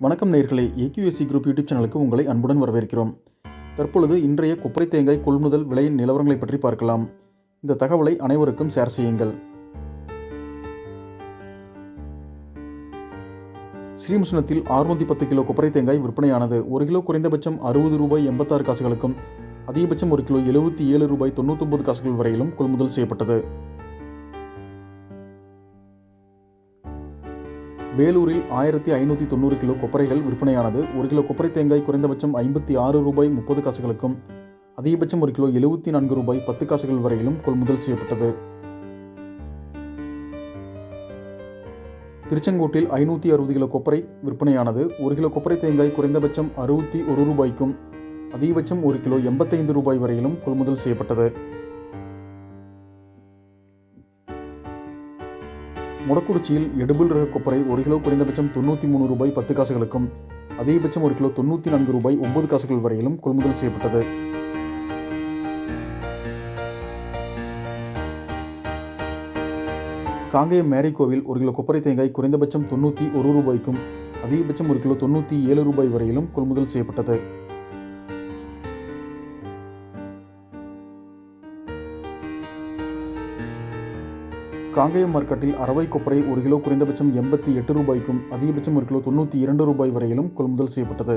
வணக்கம் நேயர்களே AQSC group YouTube சேனலுக்கு உங்களை அன்புடன் வரவேற்கிறோம். தற்பொழுது இன்றைய கொப்பரை தேங்காய் கொள்முதல் விலையின் நிலவரங்களை பற்றி பார்க்கலாம். இந்த தகவலை அனைவருக்கும் ஷேர் செய்யுங்கள். ஸ்ரீமுஷ்ணத்தில் 610 பத்து கிலோ கொப்பரை தேங்காய் விற்பனையானது ஒரு கிலோ குறைந்தபட்சம் அறுபது ரூபாய் எண்பத்தாறு காசுகளுக்கும் அதிகபட்சம் ஒரு கிலோ எழுபத்தி ஏழு ரூபாய் தொண்ணூத்தொன்பது காசுகள் வரையிலும் கொள்முதல் செய்யப்பட்டது. வேலூரில் ஆயிரத்தி ஐநூற்றி தொண்ணூறு கிலோ கொப்பரைகள் விற்பனையானது ஒரு கிலோ கொப்பரை தேங்காய் குறைந்தபட்சம் ஐம்பத்தி ஆறு ரூபாய் முப்பது காசுகளுக்கும் அதிகபட்சம் ஒரு கிலோ எழுபத்தி நான்கு ரூபாய் பத்து காசுகள் வரையிலும் கொள்முதல் செய்யப்பட்டது. திருச்செங்கோட்டில் ஐநூற்றி அறுபது கிலோ கொப்பரை விற்பனையானது ஒரு கிலோ கொப்பரை தேங்காய் குறைந்தபட்சம் அறுபத்தி ஒரு ரூபாய்க்கும் அதிகபட்சம் ஒரு கிலோ எண்பத்தைந்து ரூபாய் வரையிலும் கொள்முதல் செய்யப்பட்டது. முடக்குறிச்சியில் எடுபில் ரக கொப்பரை ஒரு கிலோ குறைந்தபட்சம் தொண்ணூற்றி மூணு ரூபாய் பத்து காசுகளுக்கும் அதிகபட்சம் ஒரு கிலோ தொண்ணூற்றி நான்கு ரூபாய் ஒன்பது காசுகள் வரையிலும் கொள்முதல் செய்யப்பட்டது. காங்கேயம் மேரிகோவில் ஒரு கிலோ கொப்பரை தேங்காய் குறைந்தபட்சம் தொண்ணூற்றி ஒரு ரூபாய்க்கும் அதிகபட்சம் ஒரு கிலோ தொண்ணூற்றி ஏழு ரூபாய் வரையிலும் கொள்முதல் செய்யப்பட்டது. காங்கேயம் மார்க்கெட்டில் அரவை கொப்பரை ஒரு கிலோ குறைந்தபட்சம் எண்பத்தி எட்டு ரூபாய்க்கும் அதிகபட்சம் ஒரு கிலோ தொண்ணூற்றி இரண்டு ரூபாய் வரையிலும் கொள்முதல் செய்யப்பட்டது.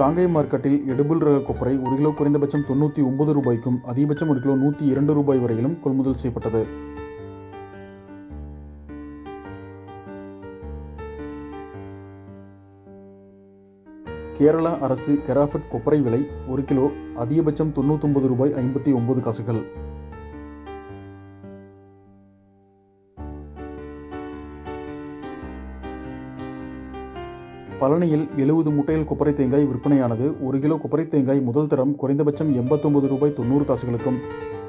காங்கேயம் மார்க்கெட்டில் எடுபுல் ரக கொப்பரை ஒரு கிலோ குறைந்தபட்சம் தொண்ணூற்றி ஒன்பது ரூபாய்க்கும் அதிகபட்சம் ஒரு கிலோ நூற்றி இரண்டு ரூபாய் வரையிலும் கொள்முதல் செய்யப்பட்டது. கேரளா அரசு கெராஃபட் கொப்பரை விலை ஒரு கிலோ அதிகபட்சம் தொண்ணூத்தொன்பது ரூபாய் ஐம்பத்தி ஒன்பது காசுகள். பழனியில் எழுபது முட்டையில் கொப்பரை தேங்காய் விற்பனையானது ஒரு கிலோ கொப்பரை தேங்காய் முதல் தரம் குறைந்தபட்சம் எண்பத்தொன்பது ரூபாய் தொண்ணூறு காசுகளுக்கும்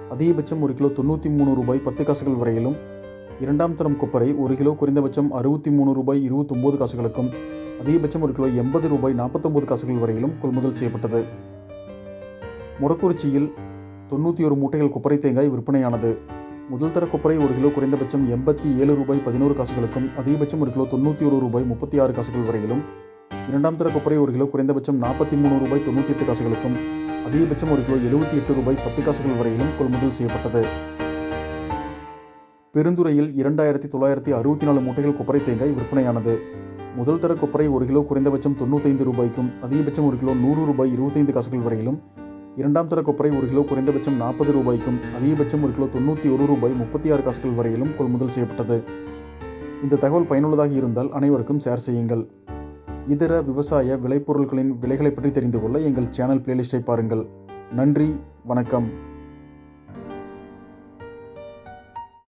அதிகபட்சம் ஒரு கிலோ தொண்ணூற்றி மூணு ரூபாய் பத்து காசுகள் வரையிலும். இரண்டாம் தரம் கொப்பரை ஒரு கிலோ குறைந்தபட்சம் அறுபத்தி மூணு ரூபாய் இருபத்தொம்போது காசுகளுக்கும் அதிகபட்சம் ஒரு கிலோ எண்பது ரூபாய் நாற்பத்தொம்பது காசுகள் வரையிலும் கொள்முதல் செய்யப்பட்டது. முடக்குறிச்சியில் தொண்ணூற்றி ஒரு மூட்டைகள் கொப்பரை தேங்காய் விற்பனையானது. முதல் தர கொப்பரை ஒரு கிலோ குறைந்தபட்சம் எண்பத்தி ஏழு ரூபாய் பதினோரு காசுகளுக்கும் அதிகபட்சம் ஒரு கிலோ தொண்ணூற்றி ஒரு ரூபாய் முப்பத்தி ஆறு காசுகள் வரையிலும். இரண்டாம் தர கொப்பரை ஒரு கிலோ குறைந்தபட்சம் நாற்பத்தி மூணு ரூபாய் தொண்ணூற்றி எட்டு காசுகளுக்கும் அதிகபட்சம் ஒரு கிலோ எழுபத்தி எட்டு ரூபாய் பத்து காசுகள் வரையிலும் கொள்முதல் செய்யப்பட்டது. பெருந்துறையில் இரண்டாயிரத்தி தொள்ளாயிரத்தி அறுபத்தி நாலு மூட்டைகள் கொப்பரை தேங்காய் விற்பனையானது. முதல் தர கொப்பரை ஒரு கிலோ குறைந்தபட்சம் தொண்ணூத்தைந்து ரூபாய்க்கும் அதிகபட்சம் ஒரு கிலோ நூறு ரூபாய் இருபத்தைந்து காசுகள் வரையிலும். இரண்டாம் தர கொப்பரை ஒரு கிலோ குறைந்தபட்சம் நாற்பது ரூபாய்க்கும் அதிகபட்சம் ஒரு கிலோ தொண்ணூற்றி ஒரு ரூபாய் முப்பத்தி ஆறு காசுகள் வரையிலும் கொள்முதல் செய்யப்பட்டது. இந்த தகவல் பயனுள்ளதாக இருந்தால் அனைவருக்கும் ஷேர் செய்யுங்கள். இதர விவசாய விளைபொருட்களின் விலைகளை பற்றி தெரிந்து கொள்ள எங்கள் சேனல் பிளேலிஸ்ட்டை பாருங்கள். நன்றி வணக்கம்.